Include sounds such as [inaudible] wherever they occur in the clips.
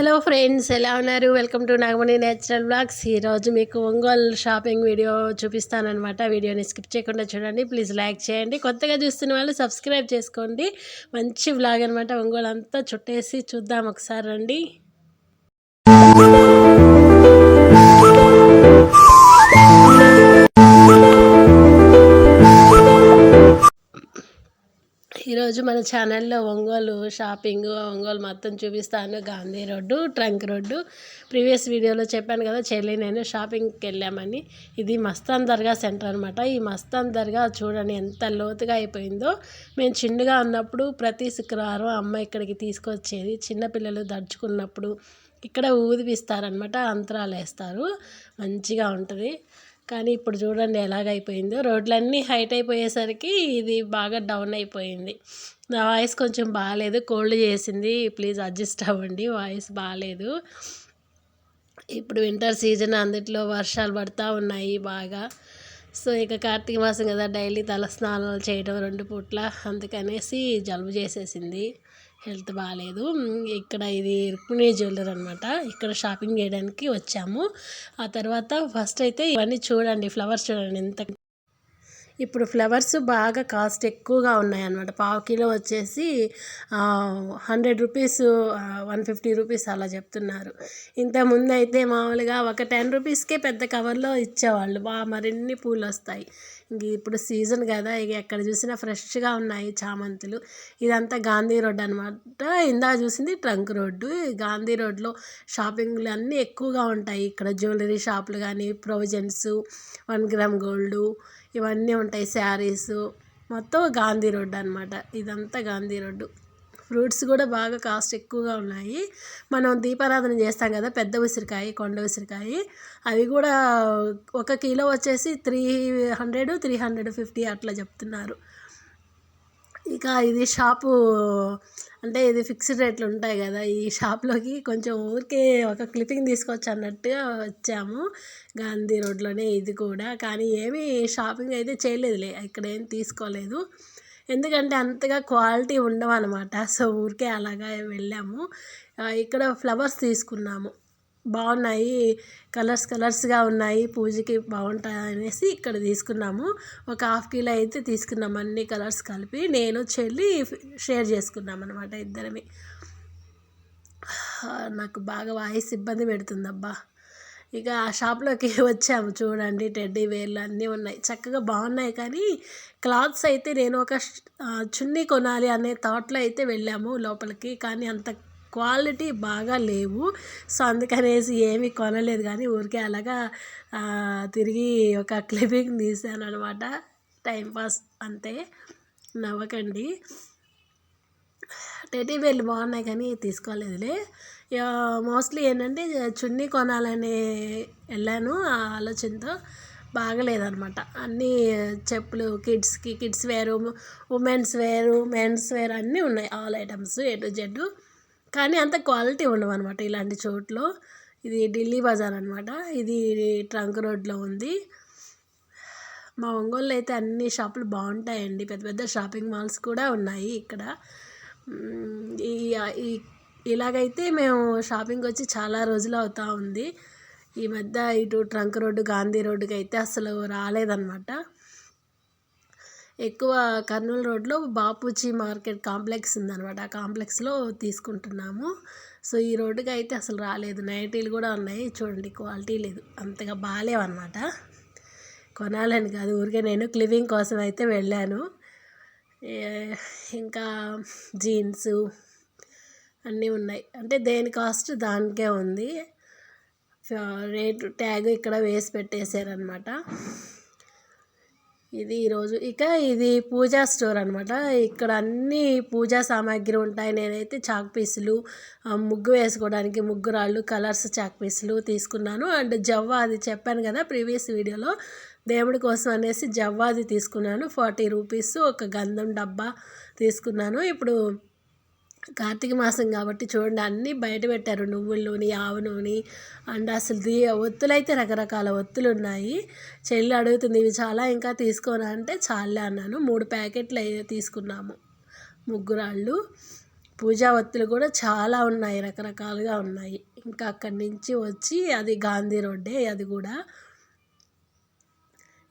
Hello friends ఎలా ఉన్నారు? Welcome to Nagamani natural blogs. ఈరోజు మీకు ఒంగోలు షాపింగ్ వీడియో చూపిస్తానమాట వీడియోని స్కిప్ చేయకుండా చూడండి. ప్లీజ్ లైక్ చేయండి. కొత్తగా చూస్తున్న వాళ్ళు సబ్స్క్రైబ్ చేసుకోండి. మంచి బ్లాగ్ అనమాట ఒంగోలు అంతా చుట్టేసి చూద్దాం. ఒకసారి రండి. ఈరోజు మన ఛానల్లో ఒంగోలు షాపింగ్ ఒంగోలు మొత్తం చూపిస్తాను. Gandhi road trunk road. Previous వీడియోలో చెప్పాను కదా చెల్లి నేను షాపింగ్కి వెళ్ళామని. ఇది మస్తాన్ దర్గా సెంటర్ అనమాట ఈ మస్తాన్ దర్గా చూడండి ఎంత లోతుగా అయిపోయిందో. మేము చిన్నగా ఉన్నప్పుడు ప్రతి శుక్రవారం అమ్మ ఇక్కడికి తీసుకొచ్చేది. చిన్నపిల్లలు దడుచుకున్నప్పుడు ఇక్కడ ఊదిపిస్తారనమాట అంతరాలు వేస్తారు మంచిగా ఉంటుంది. కానీ ఇప్పుడు చూడండి ఎలాగైపోయిందో. రోడ్లన్నీ హైట్ అయిపోయేసరికి ఇది బాగా డౌన్ అయిపోయింది. నా వాయిస్ కొంచెం బాగాలేదు. కోల్డ్ చేసింది. ప్లీజ్ అడ్జస్ట్ అవ్వండి. వాయిస్ బాగాలేదు. ఇప్పుడు వింటర్ సీజన్ అందుట్లో వర్షాలు పడుతూ ఉన్నాయి బాగా. సో ఇక కార్తీక మాసం కదా. డైలీ తల స్నానాలు చేయడం రెండు పూట్ల. అందుకనేసి జలుబు చేసేసింది. హెల్త్ బాగాలేదు ఇక్కడ ఇది రుక్మిణి జ్యువెలర్ అనమాట ఇక్కడ షాపింగ్ చేయడానికి వచ్చాము. ఆ తర్వాత ఫస్ట్ అయితే ఇవన్నీ చూడండి ఫ్లవర్స్ చూడండి ఎంత ఇప్పుడు ఫ్లవర్స్ బాగా కాస్ట్ ఎక్కువగా ఉన్నాయన్నమాట. పావు కిలో వచ్చేసి hundred rupees one fifty rupees అలా చెప్తున్నారు. ఇంతకుముందు అయితే మామూలుగా ఒక టెన్ రూపీస్కే పెద్ద కవర్లో ఇచ్చేవాళ్ళు. బా మరిన్ని పూలు వస్తాయి ఇంక ఇప్పుడు సీజన్ కదా ఇక ఎక్కడ చూసినా ఫ్రెష్గా ఉన్నాయి చామంతులు. ఇదంతా గాంధీ రోడ్ అనమాట ఇందా చూసింది ట్రంక్ రోడ్డు. గాంధీ రోడ్లో షాపింగ్లు అన్నీ ఎక్కువగా ఉంటాయి. ఇక్కడ జ్యువెలరీ షాపులు కానీ ప్రొవిజన్స్ వన్ గ్రామ్ గోల్డ్ ఇవన్నీ ఉంటాయి శారీస్. మొత్తం గాంధీ రోడ్ అనమాట ఇదంతా గాంధీ రోడ్డు. ఫ్రూట్స్ కూడా బాగా కాస్ట్ ఎక్కువగా ఉన్నాయి. మనం దీపారాధన చేస్తాం కదా పెద్ద ఉసిరికాయ కొండ ఉసిరికాయ. అవి కూడా ఒక కిలో వచ్చేసి three hundred three hundred fifty అట్లా చెప్తున్నారు. ఇక ఇది షాపు అంటే ఇది ఫిక్స్డ్ రేట్లు ఉంటాయి కదా ఈ షాప్లోకి. కొంచెం ఊరికే ఒక క్లిప్పింగ్ తీసుకొచ్చి అన్నట్టుగా వచ్చాము గాంధీ రోడ్లోనే ఇది కూడా. కానీ ఏమీ షాపింగ్ అయితే చేయలేదులే ఇక్కడ ఏం తీసుకోలేదు. ఎందుకంటే అంతగా క్వాలిటీ ఉండవు అనమాట సో ఊరికే అలాగా వెళ్ళాము. ఇక్కడ ఫ్లవర్స్ తీసుకున్నాము. బాగున్నాయి కలర్స్ కలర్స్గా ఉన్నాయి పూజకి బాగుంటాయి అనేసి ఇక్కడ తీసుకున్నాము. ఒక హాఫ్ కిలో అయితే తీసుకున్నాము. అన్ని కలర్స్ కలిపి నేను చెల్లి షేర్ చేసుకున్నాం అనమాట ఇద్దరమే. నాకు బాగా వాయిస్ ఇబ్బంది పెడుతుందబ్బా. ఇక ఆ షాప్లోకి [laughs] వచ్చాము చూడండి టెడ్డీ వేర్లు అన్నీ ఉన్నాయి. చక్కగా బాగున్నాయి కానీ క్లాత్స్ అయితే నేను ఒక చున్నీ కొనాలి అనే థాట్లో అయితే వెళ్ళాము లోపలికి. కానీ అంత క్వాలిటీ బాగా లేవు. సో అందుకనేసి ఏమీ కొనలేదు. కానీ ఊరికే అలాగా తిరిగి ఒక క్లిప్పింగ్ తీసాను అనమాట టైంపాస్ అంతే. నవ్వకండి. టెడ్డీ బేర్లు బాగున్నాయి కానీ తీసుకోలేదులే. మోస్ట్లీ ఏంటంటే చున్నీ కొనాలని వెళ్ళాను ఆ ఆలోచనతో. బాగలేదనమాట అన్నీ చెప్పులు కిడ్స్కి కిడ్స్ వేరు ఉమెన్స్ వేరు మెన్స్ వేర్ అన్నీ ఉన్నాయి. All items A to Z. కానీ అంత క్వాలిటీ ఉండవు అనమాట ఇలాంటి చోట్లో. ఇది ఢిల్లీ బజార్ అనమాట ఇది ట్రంక్ రోడ్లో ఉంది. మా ఒంగోలులో అయితే అన్ని షాపులు బాగుంటాయండి. పెద్ద పెద్ద షాపింగ్ మాల్స్ కూడా ఉన్నాయి ఇక్కడ. ఈ ఇలాగైతే మేము షాపింగ్ వచ్చి చాలా రోజులు అవుతా ఉంది. ఈ మధ్య ఇటు ట్రంక్ రోడ్డు గాంధీ రోడ్డుకి అయితే అసలు రాలేదన్నమాట. ఎక్కువ కర్నూలు రోడ్లో బాపూజీ మార్కెట్ కాంప్లెక్స్ ఉందన్నమాట. ఆ కాంప్లెక్స్లో తీసుకుంటున్నాము. సో ఈ రోడ్డుకి అయితే అసలు రాలేదు. నైటీలు కూడా ఉన్నాయి. చూడండి క్వాలిటీ లేదు. అంతగా బాగాలేవన్నమాట. కొనాలని కాదు. ఊరికే నేను క్లివింగ్ కోసం అయితే వెళ్ళాను. ఇంకా జీన్స్ అన్నీ ఉన్నాయి. అంటే దేని కాస్ట్ దానికే ఉంది. రేటు ట్యాగ్ ఇక్కడ వేసి పెట్టేశారనమాట ఇది ఈరోజు ఇక ఇది పూజా స్టోర్ అనమాట ఇక్కడ అన్ని పూజా సామాగ్రి ఉంటాయి. నేనైతే చాక్ పీసులు ముగ్గు వేసుకోవడానికి ముగ్గురాళ్ళు కలర్స్ చాక్ పీసులు తీసుకున్నాను. అండ్ జవ్వాది చెప్పాను కదా ప్రీవియస్ వీడియోలో. దేవుడి కోసం అనేసి జవ్వాది తీసుకున్నాను. ఫార్టీ రూపీస్ ఒక గంధం డబ్బా తీసుకున్నాను. ఇప్పుడు కార్తీక మాసం కాబట్టి చూడండి అన్నీ బయట పెట్టారు. నువ్వుల నూనె ఆవు నూనె అండ్ అసలు దీ ఒత్తులు అయితే రకరకాల ఒత్తులు ఉన్నాయి చెల్లి అడుగుతుంది ఇవి చాలా ఇంకా తీసుకోనా అంటే చాలే అన్నాను. మూడు ప్యాకెట్లు తీసుకున్నాము. ముగ్గురాళ్ళు పూజా ఒత్తులు కూడా చాలా ఉన్నాయి రకరకాలుగా ఉన్నాయి. ఇంకా అక్కడి నుంచి వచ్చి అది గాంధీ రోడ్డే అది కూడా.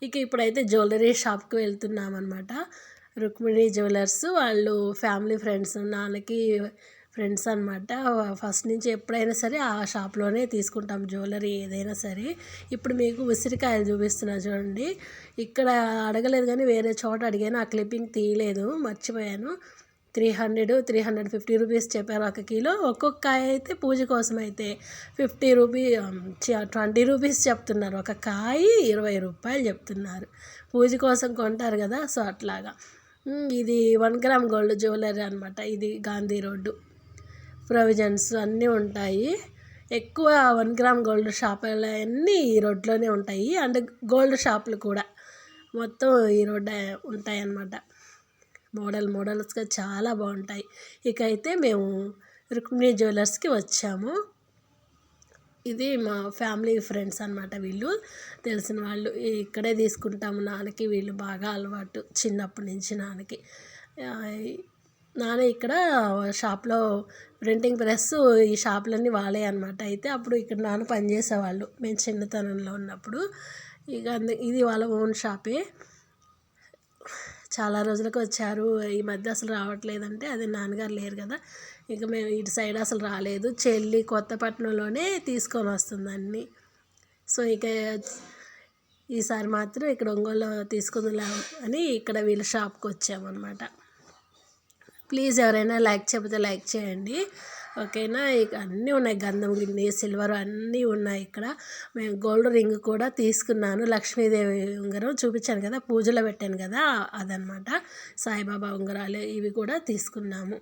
ఇక ఇప్పుడైతే జ్యువెలరీ షాప్కి వెళ్తున్నాం అనమాట రుక్మిణి జ్యువెలర్స్ వాళ్ళు ఫ్యామిలీ ఫ్రెండ్స్ నాన్నకి ఫ్రెండ్స్ అనమాట ఫస్ట్ నుంచి ఎప్పుడైనా సరే ఆ షాప్లోనే తీసుకుంటాం జ్యువెలరీ ఏదైనా సరే. ఇప్పుడు మీకు ఉసిరికాయలు చూపిస్తున్నా చూడండి. ఇక్కడ అడగలేదు కానీ వేరే చోట అడిగాను. ఆ క్లిప్పింగ్ తీయలేదు మర్చిపోయాను. Three hundred three hundred fifty rupees చెప్పారు ఒక కిలో. ఒక్కొక్క కాయ అయితే పూజ కోసం అయితే ఫిఫ్టీ రూపీ ట్వంటీ రూపీస్ చెప్తున్నారు. ఒక కాయ ఇరవై రూపాయలు చెప్తున్నారు. పూజ కోసం కొంటారు కదా సో అట్లాగా. ఇది వన్ గ్రామ్ గోల్డ్ జ్యువెలరీ అనమాట ఇది గాంధీ రోడ్డు. ప్రొవిజన్స్ అన్నీ ఉంటాయి. ఎక్కువ వన్ గ్రామ్ గోల్డ్ షాపులు అన్నీ ఈ రోడ్లోనే ఉంటాయి. అండ్ గోల్డ్ షాపులు కూడా మొత్తం ఈ రోడ్ ఉంటాయి అన్నమాట. మోడల్ మోడల్స్గా చాలా బాగుంటాయి. ఇక అయితే మేము రుక్మిణి జ్యువెలర్స్కి వచ్చాము. ఇది మా ఫ్యామిలీ ఫ్రెండ్స్ అన్నమాట వీళ్ళు. తెలిసిన వాళ్ళు ఇక్కడే తీసుకుంటాము నాన్నకి వీళ్ళు బాగా అలవాటు చిన్నప్పటి నుంచి నాన్నకి. నాన్న ఇక్కడ షాప్లో ప్రింటింగ్ ప్రెస్ ఈ షాపులన్నీ వాళ్ళే అనమాట అయితే అప్పుడు ఇక్కడ నాన్న పనిచేసేవాళ్ళు మేము చిన్నతనంలో ఉన్నప్పుడు. ఇక అందు- ఇది వాళ్ళ ఓన్ షాపే. చాలా రోజులకు వచ్చారు. ఈ మధ్య అసలు రావట్లేదంటే అదే నాన్నగారు లేరు కదా. ఇక మేము ఇటు సైడ్ అసలు రాలేదు. చెల్లి కొత్తపట్నంలోనే తీసుకొని వస్తుంది అన్నీ. సో ఇక ఈసారి మాత్రం ఇక్కడ ఒంగోలు తీసుకుందాం అని ఇక్కడ వీళ్ళ షాప్కి వచ్చామన్నమాట. ప్లీజ్ ఎవరైనా లైక్ చెబితే లైక్ చేయండి. ఓకేనా? ఇక అన్నీ ఉన్నాయి. గంధం గిన్నె సిల్వర్ అన్నీ ఉన్నాయి ఇక్కడ. మేము గోల్డ్ రింగ్ కూడా తీసుకున్నాను. లక్ష్మీదేవి ఉంగరం చూపించాను కదా? పూజలో పెట్టాను కదా? అదనమాట సాయిబాబా ఉంగరాలు ఇవి కూడా తీసుకున్నాము.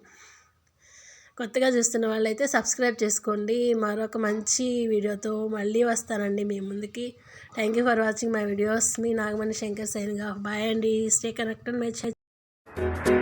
కొత్తగా చూస్తున్న వాళ్ళైతే సబ్స్క్రైబ్ చేసుకోండి. మరొక మంచి వీడియోతో మళ్ళీ వస్తానండి మీ ముందుకి. Thank you for watching my videos మీ నాగమణి శంకర్ సైన్గా. బాయ్ అండి. Stay connected my Müzik